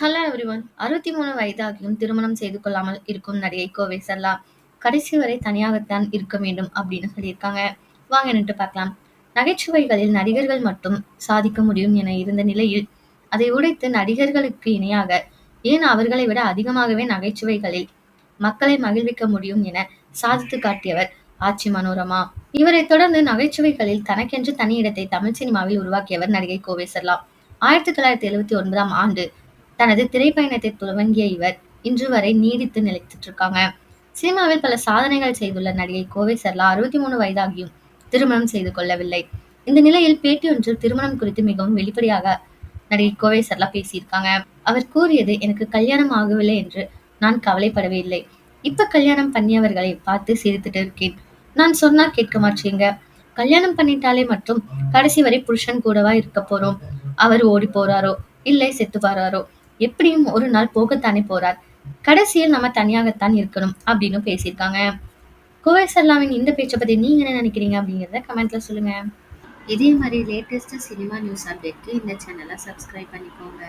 Hello everyone அறுபத்தி மூணு வயதாகியும் திருமணம் செய்து கொள்ளாமல் இருக்கும் நடிகை கோவை சரளா கடைசி வரை தனியாகத்தான் இருக்க வேண்டும் அப்படின்னு சொல்லியிருக்காங்க. வாங்க நின்று பார்க்கலாம். நகைச்சுவைகளில் நடிகர்கள் மட்டும் சாதிக்க முடியும் என இருந்த நிலையில் அதை உடைத்து நடிகர்களுக்கு இணையாக ஏன் அவர்களை விட அதிகமாகவே நகைச்சுவைகளில் மக்களை மகிழ்விக்க முடியும் என சாதித்து காட்டியவர் ஆச்சி மனோரமா. இவரை தொடர்ந்து நகைச்சுவைகளில் தனக்கென்று தனி இடத்தை தமிழ் சினிமாவில் உருவாக்கியவர் நடிகை கோவை சர்லா ஆயிரத்தி தொள்ளாயிரத்தி எழுபத்தி ஒன்பதாம் ஆண்டு தனது திரைப்பயணத்தை துவங்கிய இவர் இன்று வரை நீடித்து நிலைத்துட்டு இருக்காங்க சினிமாவில் பல சாதனைகள் செய்துள்ள நடிகை கோவை சர்லா அறுபத்தி மூணு வயதாகியும் திருமணம் செய்து கொள்ளவில்லை. இந்த நிலையில் பேட்டி ஒன்றில் திருமணம் குறித்து மிகவும் வெளிப்படையாக நடிகை கோவை சர்லா பேசியிருக்காங்க. அவர் கூறியது எனக்கு கல்யாணம் ஆகவில்லை என்று நான் கவலைப்படவே இல்லை. இப்ப கல்யாணம் பண்ணியவர்களை பார்த்து சிரித்துட்டு இருக்கேன். நான் சொன்னா கேட்க மாட்டீங்க. கல்யாணம் பண்ணிட்டாலே மட்டும் கடைசி வரை புருஷன் கூடவா இருக்க போறோம்? அவர் ஓடி போறாரோ? இல்லை செத்து போறாரோ? எப்படியும் ஒரு நாள் போகத்தானே போறார். கடைசியில் நம்ம தனியாகத்தான் இருக்கணும் அப்படின்னு பேசியிருக்காங்க. கோவை சர்லாவின் இந்த பேச்சை பத்தி நீங்க என்ன நினைக்கிறீங்க அப்படிங்கறத கமெண்ட்ல சொல்லுங்க. இதே மாதிரி லேட்டஸ்ட் சினிமா நியூஸ் அப்டேட்க்கு இந்த சேனலை சப்ஸ்கிரைப் பண்ணிக்கோங்க.